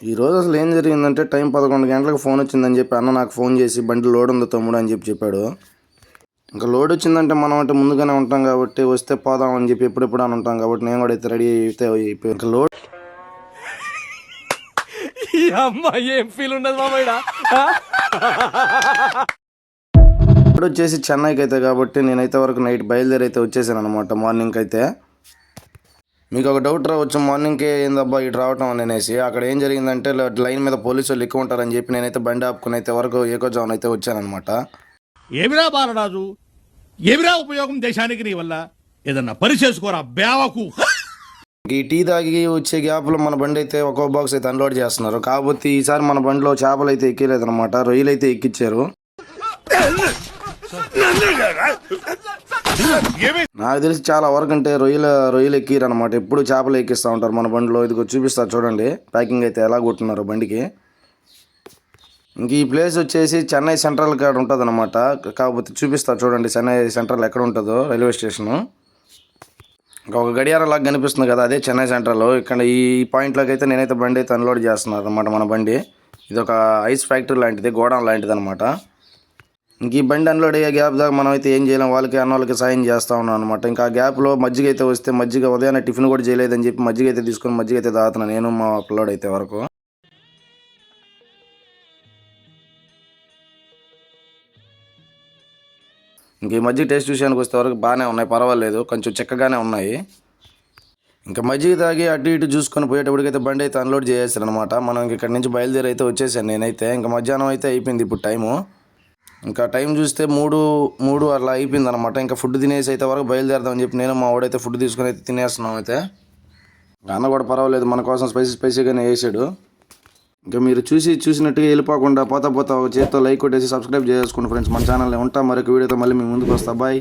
ఈ రోజు అసలు ఏం జరిగిందంటే టైం పదకొండు గంటలకు ఫోన్ వచ్చిందని చెప్పి అన్న నాకు ఫోన్ చేసి బండి లోడ్ ఉంది తమ్ముడు? అని చెప్పి చెప్పాడు. ఇంకా లోడ్ వచ్చిందంటే మనం అంటే ముందుగానే ఉంటాం కాబట్టి వస్తే పోదాం అని చెప్పి ఎప్పుడెప్పుడు అని ఉంటాం కాబట్టి నేను కూడా అయితే రెడీ అయితే ఇంకా లోడ్ ఏం ఫీల్ ఉండదు లోడ్ వచ్చేసి చెన్నైకి అయితే కాబట్టి నేనైతే వరకు నైట్ బయలుదేరి అయితే వచ్చేసాను అనమాట మార్నింగ్ అయితే. మీకు ఒక డౌట్ రావచ్చు మార్నింగ్కే ఏందబ్బా ఇటు రావటం అని అనేసి అక్కడ ఏం జరిగిందంటే లైన్ మీద పోలీసు వాళ్ళు ఎక్కువ ఉంటారని చెప్పి నేనైతే బండి ఆపుకుని అయితే వరకు ఏకో జోన్ అయితే వచ్చానమాట ఏమిరా బాలరాజు ఏమిరా ఉపయోగం దేశానికి నీ వల్ల ఏదన్నా పని చేసుకోరా బేవకు ఈ టీ తాగి వచ్చే గ్యాప్లో మన బండి అయితే ఒక్కో బాక్స్ అయితే అన్లోడ్ చేస్తున్నారు కాకపోతే ఈసారి మన బండిలో చేపలు అయితే ఎక్కలేదు అనమాట రొయ్యలు అయితే ఎక్కిచ్చారు నాకు తెలిసి చాలా వరకు అంటే రొయ్యల రొయ్యలు ఎక్కిరు అనమాట ఎప్పుడు చేపలు ఎక్కిస్తూ ఉంటారు మన బండిలో. ఇదిగో చూపిస్తారు చూడండి. ప్యాకింగ్ అయితే ఎలా కొట్టున్నారు బండికి. ఇంక ఈ ప్లేస్ వచ్చేసి చెన్నై సెంట్రల్ కాడ ఉంటుంది అనమాట కాకపోతే చూపిస్తా చూడండి చెన్నై సెంట్రల్ ఎక్కడ ఉంటుందో రైల్వే స్టేషను ఇంకా ఒక గడియారం లాగా కనిపిస్తుంది కదా అదే చెన్నై సెంట్రల్ ఇక్కడ ఈ పాయింట్లోకి అయితే నేనైతే బండి అయితే అన్లోడ్ చేస్తున్నాను అనమాట మన బండి. ఇది ఒక ఐస్ ఫ్యాక్టరీ లాంటిది గోడౌన్ లాంటిది అనమాట ఇంక ఈ బండి అన్లోడ్ అయ్యే గ్యాప్ దాకా మనం అయితే ఏం చేయలేం. వాళ్ళకి అన్న వాళ్ళకి సాయం చేస్తా ఉన్నాం అనమాట ఇంకా ఆ గ్యాప్లో మజ్జిగ అయితే వస్తే మజ్జిగ ఉదయాన్నే టిఫిన్ కూడా చేయలేదని చెప్పి మజ్జిగ అయితే తీసుకొని మజ్జిగ అయితే తాగుతున్నాను నేను మా పిల్లోడు అయితే వరకు. ఇంక ఈ మజ్జిగ టేస్ట్ విషయానికి వస్తే వరకు బాగానే ఉన్నాయి పర్వాలేదు. కొంచెం చిక్కగానే ఉన్నాయి. ఇంకా మజ్జిగ తాగి అటు ఇటు చూసుకొని పోయేటప్పటికైతే బండి అయితే అన్లోడ్ చేసేసారు అనమాట మనం ఇంక ఇక్కడి నుంచి బయలుదేరి అయితే వచ్చేసాను నేనైతే. ఇంకా మధ్యాహ్నం అయితే అయిపోయింది ఇప్పుడు టైము. ఇంకా టైం చూస్తే మూడు మూడు అట్లా అయిపోయింది అనమాట ఇంకా ఫుడ్ తినేసి అయితే వరకు బయలుదేరదామని చెప్పి నేను మా వాడైతే ఫుడ్ తీసుకొని అయితే తినేస్తున్నాం అయితే. అన్న కూడా పర్వాలేదు మన కోసం స్పైసీ స్పైసీగానే వేసాడు. ఇంకా మీరు చూసి చూసినట్టుగా వెళ్ళిపోకుండా పోతా పోతా చేతితో లైక్ కొట్టేసి సబ్స్క్రైబ్ చేసుకోండి ఫ్రెండ్స్ మన ఛానల్లో ఉంటాం మరొక వీడియోతో మళ్ళీ మీ ముందుకు వస్తా. బాయ్.